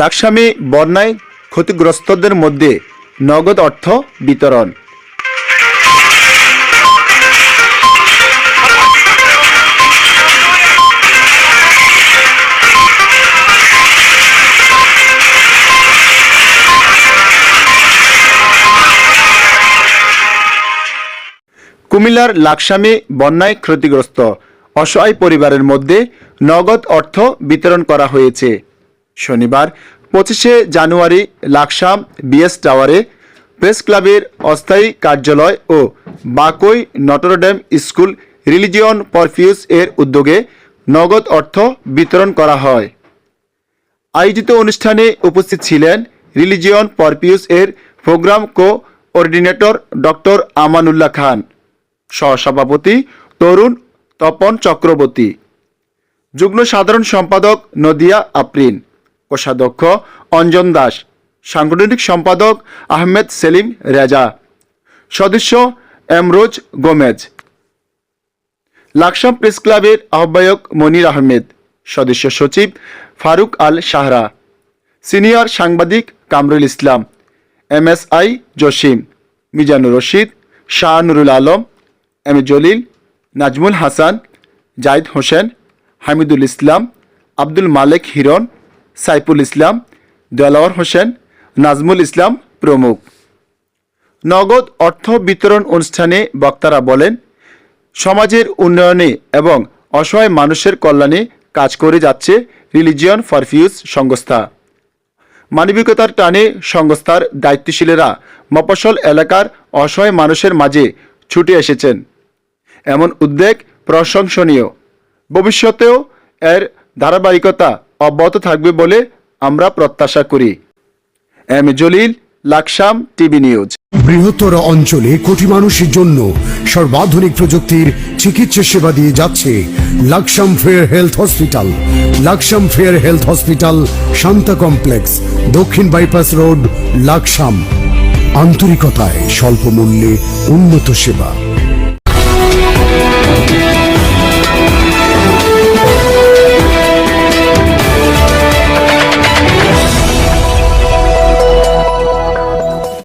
লাকসামে বন্যায় ক্ষতিগ্রস্তদের মধ্যে নগদ অর্থ বিতরণ। কুমিল্লার লাকসামে বন্যায় ক্ষতিগ্রস্ত অসহায় পরিবারের মধ্যে নগদ অর্থ বিতরণ করা হয়েছে। শনিবার পঁচিশে জানুয়ারি লাকসাম বিএস টাওয়ারে প্রেস ক্লাবের অস্থায়ী কার্যালয় ও Bakai Notre Dame school religion purpose এর উদ্যোগে নগদ অর্থ বিতরণ করা হয়। আয়োজিত অনুষ্ঠানে উপস্থিত ছিলেন রিলিজিয়ন পারপিউস এর programme coordinator doctor Amanullah Khan, সহসভাপতি তরুণ তপন চক্রবর্তী, যুগ্ম সাধারণ সম্পাদক নদিয়া আপ্রিন কোষাধ্যক্ষ অঞ্জন দাস। সাংগঠনিক সম্পাদক আহমেদ সেলিম রেজা। সদস্য এমরোজ গোমেজ। লাকসাম প্রেস ক্লাবের আহ্বায়ক মনির আহমেদ। সদস্য সচিব ফারুক আল শাহরা সিনিয়র সাংবাদিক Kamrul Islam. M S I Jasim. Mizanur Rashid Shah Nurul Alam. M Jalil, Najmul Hasan, Zahid Hossain, Hamidul Islam, Abdul Malek Hiron Saiful Islam Delwar Hossain, Najmul Islam প্রমুখ। নগদ অর্থ বিতরণ অনুষ্ঠানে বক্তারা বলেন, সমাজের উন্নয়নে এবং অসহায় মানুষের কল্যাণে কাজ করে যাচ্ছে রিলিজিয়ন ফরফিউজ সংস্থা। মানবিকতার টানে সংস্থার দায়িত্বশীলেরা মফস্বল এলাকার অসহায় মানুষের মাঝে ছুটে এসেছেন। এমন উদ্বেগ প্রশংসনীয়। ভবিষ্যতেও এর ধারাবাহিকতা অব্যাহত থাকবে বলে আমরা প্রত্যাশা করি। M Jalil, Laksam TV news. বৃহত্তর অঞ্চলে কোটি মানুষের জন্য সর্বাধুনিক প্রযুক্তির চিকিৎসা সেবা দিয়ে যাচ্ছে Laksam fair health hospital. Laksam fair health hospital Shanta complex, দক্ষিণ বাইপাস রোড, লাকসাম। আন্তরিকতায় স্বল্প মূল্যে উন্নত সেবা।